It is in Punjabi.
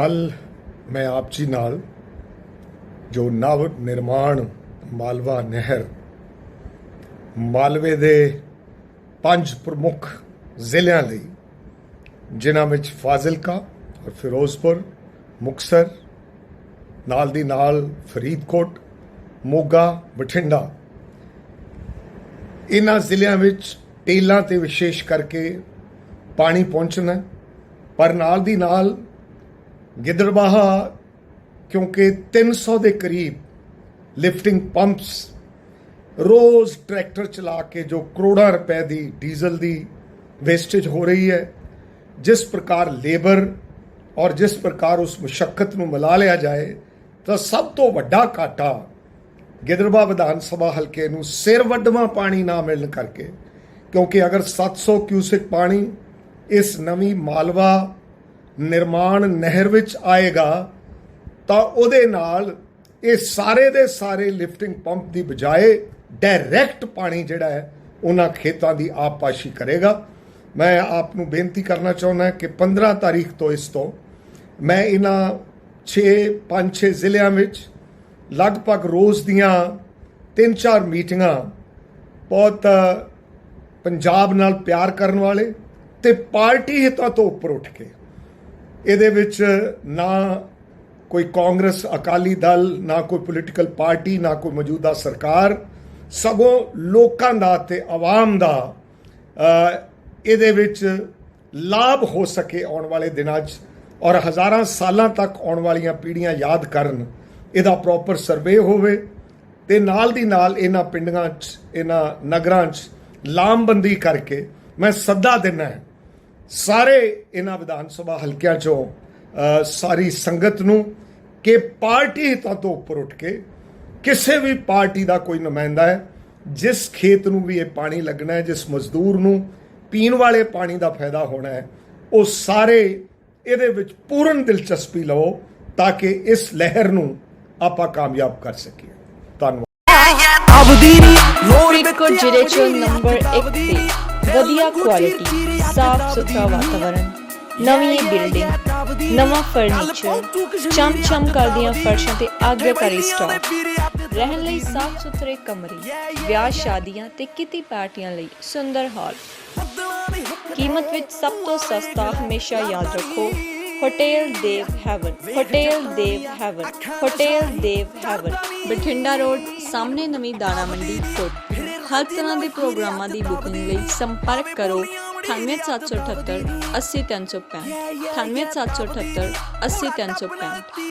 ਕੱਲ ਮੈਂ ਆਪ ਜੀ ਨਾਲ ਜੋ ਨਵ ਨਿਰਮਾਣ ਮਾਲਵਾ ਨਹਿਰ, ਮਾਲਵੇ ਦੇ ਪੰਜ ਪ੍ਰਮੁੱਖ ਜ਼ਿਲ੍ਹਿਆਂ ਲਈ, ਜਿਨ੍ਹਾਂ ਵਿੱਚ ਫਾਜ਼ਿਲਕਾ ਔਰ ਫਿਰੋਜ਼ਪੁਰ, ਮੁਕਸਰ, ਨਾਲ ਦੀ ਨਾਲ ਫਰੀਦਕੋਟ, ਮੋਗਾ, ਬਠਿੰਡਾ ਇਹਨਾਂ ਜ਼ਿਲ੍ਹਿਆਂ ਵਿੱਚ ਟੇਲਾਂ ਤੇ ਵਿਸ਼ੇਸ਼ ਕਰਕੇ ਪਾਣੀ ਪਹੁੰਚਣਾ ਪਰ ਨਾਲ ਦੀ ਨਾਲ ਗਿੱਦੜਬਾਹਾ, ਕਿਉਂਕਿ 300 ਦੇ ਕਰੀਬ ਲਿਫਟਿੰਗ ਪੰਪਸ ਰੋਜ਼ ਟਰੈਕਟਰ ਚਲਾ ਕੇ ਜੋ ਕਰੋੜਾਂ ਰੁਪਏ ਦੀ ਡੀਜ਼ਲ ਦੀ ਵੇਸਟੇਜ ਹੋ ਰਹੀ ਹੈ, ਜਿਸ ਪ੍ਰਕਾਰ ਲੇਬਰ ਔਰ ਜਿਸ ਪ੍ਰਕਾਰ ਉਸ ਮੁਸ਼ਕਲ ਨੂੰ ਮਿਲਾ ਲਿਆ ਜਾਏ, ਤਾਂ ਸਭ ਤੋਂ ਵੱਡਾ ਘਾਟਾ ਗਿੱਦੜਬਾਹਾ ਵਿਧਾਨ ਸਭਾ ਹਲਕੇ ਨੂੰ ਸਿਰ ਵੱਡਵਾਂ ਪਾਣੀ ਨਾ ਮਿਲਣ ਕਰਕੇ, ਕਿਉਂਕਿ ਅਗਰ 700 ਕਿਊਸਿਕ ਪਾਣੀ ਇਸ ਨਵੀਂ ਮਾਲਵਾ ਨਿਰਮਾਣ ਨਹਿਰ ਵਿੱਚ ਆਏਗਾ, ਤਾਂ ਉਹਦੇ ਨਾਲ ਇਹ ਸਾਰੇ ਦੇ ਸਾਰੇ ਲਿਫਟਿੰਗ ਪੰਪ ਦੀ ਬਜਾਏ ਡਾਇਰੈਕਟ ਪਾਣੀ ਜਿਹੜਾ ਹੈ, ਉਹਨਾਂ ਖੇਤਾਂ ਦੀ ਆਪਪਾਸ਼ੀ ਕਰੇਗਾ। ਮੈਂ ਆਪ ਨੂੰ ਬੇਨਤੀ ਕਰਨਾ ਚਾਹੁੰਦਾ ਕਿ 15 ਤਾਰੀਖ ਤੋਂ ਇਸ ਤੋਂ ਮੈਂ ਇਹਨਾਂ 6 5 6 ਜ਼ਿਲ੍ਹਿਆਂ ਵਿੱਚ ਲਗਭਗ ਰੋਜ਼ ਦੀਆਂ 3-4 ਮੀਟਿੰਗਾਂ ਬਹੁਤ ਪੰਜਾਬ ਨਾਲ ਪਿਆਰ ਕਰਨ ਵਾਲੇ ਤੇ ਪਾਰਟੀ ਹਿੱਤਾਂ ਤੋਂ ਉੱਪਰ ਉੱਠ ਕੇ ਇਹਦੇ ਵਿੱਚ ਨਾ ਕੋਈ ਕਾਂਗਰਸ ਅਕਾਲੀ ਦਲ, ਨਾ ਕੋਈ ਪੋਲੀਟੀਕਲ ਪਾਰਟੀ ਨਾ ਕੋਈ ਮੌਜੂਦਾ ਸਰਕਾਰ, ਸਗੋਂ ਲੋਕਾਂ ਦਾ ਤੇ ਆਵਾਮ ਦਾ ਇਹਦੇ ਵਿੱਚ ਲਾਭ ਹੋ ਸਕੇ ਆਉਣ ਵਾਲੇ ਦਿਨਾਂ 'ਚ ਔਰ ਹਜ਼ਾਰਾਂ ਸਾਲਾਂ ਤੱਕ ਆਉਣ ਵਾਲੀਆਂ ਪੀੜ੍ਹੀਆਂ ਯਾਦ ਕਰਨ, ਇਹਦਾ ਪ੍ਰੋਪਰ ਸਰਵੇ ਹੋਵੇ ਤੇ ਨਾਲ ਦੀ ਨਾਲ ਇਹਨਾਂ ਪਿੰਡਾਂ 'ਚ, ਇਹਨਾਂ ਨਗਰਾਂ 'ਚ ਲਾਮਬੰਦੀ ਕਰਕੇ ਮੈਂ ਸੱਦਾ ਦਿੰਦਾ ਸਾਰੇ ਇਹਨਾਂ ਵਿਧਾਨ ਸਭਾ ਹਲਕਿਆਂ ਚੋਂ ਸਾਰੀ ਸੰਗਤ ਨੂੰ ਕਿ ਪਾਰਟੀ ਹਿੱਤਾਂ ਤੋਂ ਉੱਪਰ ਉੱਠ ਕੇ ਕਿਸੇ ਵੀ ਪਾਰਟੀ ਦਾ ਕੋਈ ਨੁਮਾਇੰਦਾ ਹੈ ਜਿਸ ਖੇਤ ਨੂੰ ਵੀ ਇਹ ਪਾਣੀ ਲੱਗਣਾ ਹੈ ਜਿਸ ਮਜ਼ਦੂਰ ਨੂੰ ਪੀਣ ਵਾਲੇ ਪਾਣੀ ਦਾ ਫਾਇਦਾ ਹੋਣਾ ਹੈ ਉਹ ਸਾਰੇ ਇਹਦੇ ਵਿੱਚ ਪੂਰਨ ਦਿਲਚਸਪੀ ਲਵੋ ਤਾਂ ਕਿ ਇਸ ਲਹਿਰ ਨੂੰ ਆਪਾਂ ਕਾਮਯਾਬ ਕਰ ਸਕੀਏ। ਧੰਨਵਾਦ। ਫਰੀਦਕੋਟ ਜ਼ਿਲ੍ਹੇ 'ਚ ਨੰਬਰ 1 ਤੇ ਵਧੀਆ ਕੁਆਲਿਟੀ ਸਾਫ਼ ਸੁਥਰਾ ਵਾਤਾਵਰਣ ਨਵੀਂ ਬਿਲਡਿੰਗ ਨਵਾਂ ਫਰਨੀਚਰ ਚਮ ਚਮ ਕਰਦੀਆਂ ਫਰਸ਼ਾਂ ਤੇ ਆਗਿਆਕਾਰੀ ਸਟਾਕ ਰਹਿਣ ਲਈ ਸਾਫ਼ ਸੁਥਰੇ ਕਮਰੇ ਵਿਆਹ ਸ਼ਾਦੀਆਂ ਤੇ ਕਿਤੇ ਪਾਰਟੀਆਂ ਲਈ ਸੁੰਦਰ ਹਾਲ। ਕੀਮਤ ਵਿੱਚ ਸਭ ਤੋਂ ਸਸਤਾ ਹਮੇਸ਼ਾ ਯਾਦ ਰੱਖੋ। Hotel Dev heaven hotel Dev heaven hotel Dev heaven Bathinda road ਸਾਹਮਣੇ ਨਵੀਂ ਦਾਣਾ ਮੰਡੀ ਕੋਟ ਹਰ ਤਰ੍ਹਾਂ ਦੇ ਪ੍ਰੋਗਰਾਮਾਂ ਦੀ ਬੁਕਿੰਗ ਲਈ ਸੰਪਰਕ ਕਰੋ 98778 80365 98778 80365